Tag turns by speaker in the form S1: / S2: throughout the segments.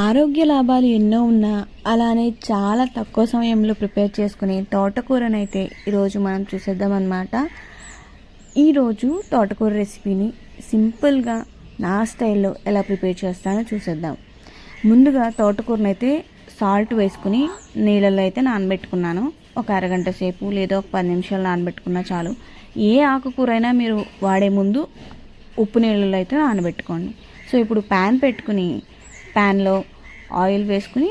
S1: ఆరోగ్య లాభాలు ఎన్నో ఉన్నా అలానే చాలా తక్కువ సమయంలో ప్రిపేర్ చేసుకునే తోటకూరనైతే ఈరోజు మనం చూసేద్దాం అన్నమాట ఈరోజు తోటకూర రెసిపీని సింపుల్గా నా స్టైల్లో ఎలా ప్రిపేర్ చేస్తానో చూసేద్దాం. ముందుగా తోటకూరనైతే సాల్ట్ వేసుకుని నీళ్ళల్లో అయితే నానబెట్టుకున్నాను. ఒక అరగంట సేపు లేదా ఒక పది నిమిషాలు నానబెట్టుకున్నా చాలు. ఏ ఆకుకూర అయినా మీరు వాడే ముందు ఉప్పు నీళ్ళలో అయితే నానబెట్టుకోండి. సో ఇప్పుడు ప్యాన్ పెట్టుకుని ప్యాన్లో ఆయిల్ వేసుకుని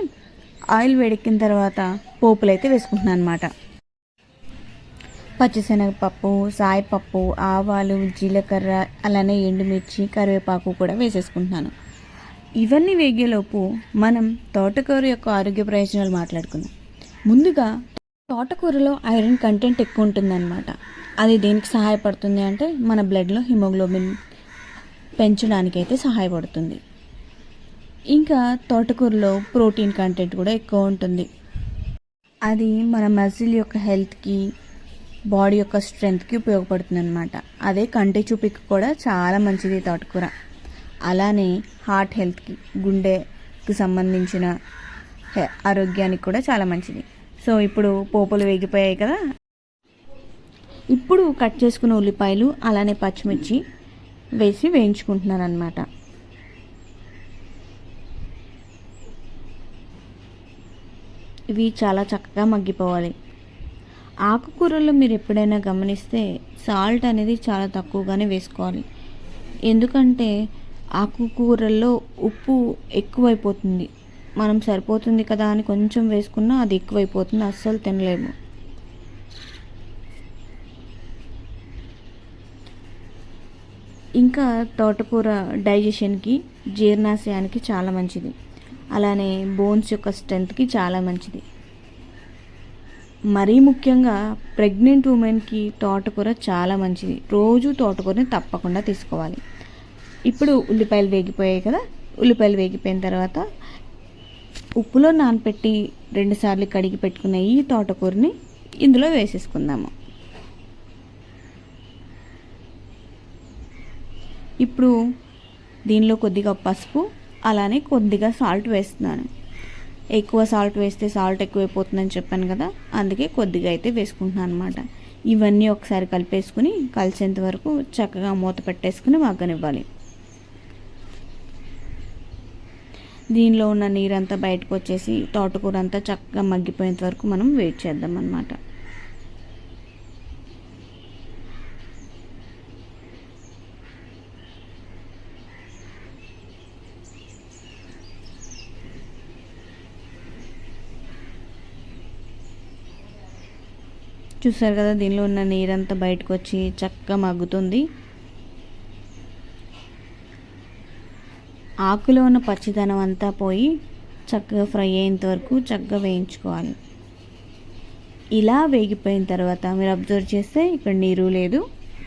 S1: ఆయిల్ వేడెక్కిన తర్వాత పోపులు అయితే వేసుకుంటున్నాను అనమాట పచ్చిశనగపప్పు సాయపప్పు ఆవాలు జీలకర్ర అలానే ఎండుమిర్చి కరివేపాకు కూడా వేసేసుకుంటున్నాను. ఇవన్నీ వేగేలోపు మనం తోటకూర యొక్క ఆరోగ్య ప్రయోజనాలు మాట్లాడుకుందాం. ముందుగా తోటకూరలో ఐరన్ కంటెంట్ ఎక్కువ ఉంటుందన్నమాట. అది దేనికి సహాయపడుతుంది అంటే మన బ్లడ్లో హిమోగ్లోబిన్ పెంచడానికైతే సహాయపడుతుంది. ఇంకా తోటకూరలో ప్రోటీన్ కంటెంట్ కూడా ఎక్కువ ఉంటుంది. అది మన మజిల్ యొక్క హెల్త్కి బాడీ యొక్క స్ట్రెంగ్త్కి ఉపయోగపడుతుంది అనమాట అదే కంటి చూపుకి కూడా చాలా మంచిది తోటకూర. అలానే హార్ట్ హెల్త్కి గుండెకి సంబంధించిన ఆరోగ్యానికి కూడా చాలా మంచిది. సో ఇప్పుడు పోపులు వేగిపోయాయి కదా? ఇప్పుడు కట్ చేసుకున్న ఉల్లిపాయలు అలానే పచ్చిమిర్చి వేసి వేయించుకుంటున్నాను అనమాట ఇవి చాలా చక్కగా మగ్గిపోవాలి. ఆకుకూరల్లో మీరు ఎప్పుడైనా గమనిస్తే సాల్ట్ అనేది చాలా తక్కువగానే వేసుకోవాలి. ఎందుకంటే ఆకుకూరల్లో ఉప్పు ఎక్కువైపోతుంది. మనం సరిపోతుంది కదా అని కొంచెం వేసుకున్నా అది ఎక్కువైపోతుంది అస్సలు తినలేము. ఇంకా తోటకూర డైజెషన్కి జీర్ణాశయానికి చాలా మంచిది. అలానే బోన్స్ యొక్క స్ట్రెంత్కి చాలా మంచిది. మరీ ముఖ్యంగా ప్రెగ్నెంట్ ఉమెన్కి తోటకూర చాలా మంచిది. రోజు తోటకూరని తప్పకుండా తీసుకోవాలి. ఇప్పుడు ఉల్లిపాయలు వేగిపోయాయి కదా? ఉల్లిపాయలు వేగిపోయిన తర్వాత ఉప్పులో నానపెట్టి రెండుసార్లు కడిగి పెట్టుకున్న ఈ తోటకూరని ఇందులో వేసేసుకుందాము. ఇప్పుడు దీనిలో కొద్దిగా పసుపు అలానే కొద్దిగా సాల్ట్ వేస్తున్నాను. ఎక్కువ సాల్ట్ వేస్తే సాల్ట్ ఎక్కువైపోతుందని చెప్పాను కదా అందుకే కొద్దిగా అయితే వేసుకుంటున్నాను అనమాట ఇవన్నీ ఒకసారి కలిపేసుకుని కలిసేంత వరకు చక్కగా మూత పెట్టేసుకుని మగ్గనివ్వాలి. దీనిలో ఉన్న నీరంతా బయటకు వచ్చేసి తోటకూర అంతా చక్కగా మగ్గిపోయేంత వరకు మనం వెయిట్ చేద్దాం అన్నమాట చూసారు కదా దీనిలో ఉన్న నీరంతా బయటకు వచ్చి చక్కగా మగ్గుతుంది. ఆకులో ఉన్న పచ్చిదనం అంతా పోయి చక్కగా ఫ్రై అయ్యేంత వరకు చక్కగా వేయించుకోవాలి. ఇలా వేగిపోయిన తర్వాత మీరు అబ్జర్వ్ చేస్తే ఇక్కడ నీరు లేదు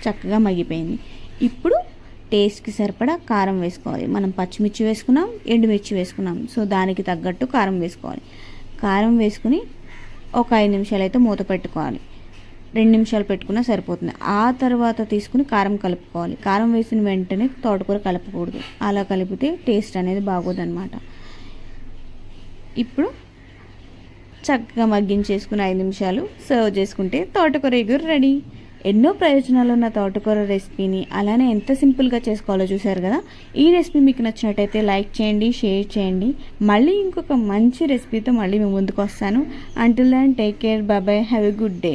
S1: చక్కగా మగ్గిపోయింది. ఇప్పుడు టేస్ట్కి సరిపడా కారం వేసుకోవాలి. మనం పచ్చిమిర్చి వేసుకున్నాం ఎండుమిర్చి వేసుకున్నాం. సో దానికి తగ్గట్టు కారం వేసుకోవాలి. కారం వేసుకుని ఒక ఐదు నిమిషాలు అయితే మూత పెట్టుకోవాలి. రెండు నిమిషాలు పెట్టుకున్నా సరిపోతుంది. ఆ తర్వాత తీసుకుని కారం కలుపుకోవాలి. కారం వేసిన వెంటనే తోటకూర కలపకూడదు. అలా కలిపితే టేస్ట్ అనేది బాగోదన్నమాట. ఇప్పుడు చక్కగా మగ్గించేసుకుని ఐదు నిమిషాలు సర్వ్ చేసుకుంటే తోటకూర ఎగురు రెడీ. ఎన్నో ప్రయోజనాలు ఉన్న తోటకూర రెసిపీని అలానే ఎంత సింపుల్గా చేసుకోవాలో చూసారు కదా? ఈ రెసిపీ మీకు నచ్చినట్టయితే లైక్ చేయండి షేర్ చేయండి. మళ్ళీ ఇంకొక మంచి రెసిపీతో మళ్ళీ మేము ముందుకు వస్తాను. అంటిల్ దాన్ టేక్ కేర్ బాబాయ్ హ్యావ్ ఎ గుడ్ డే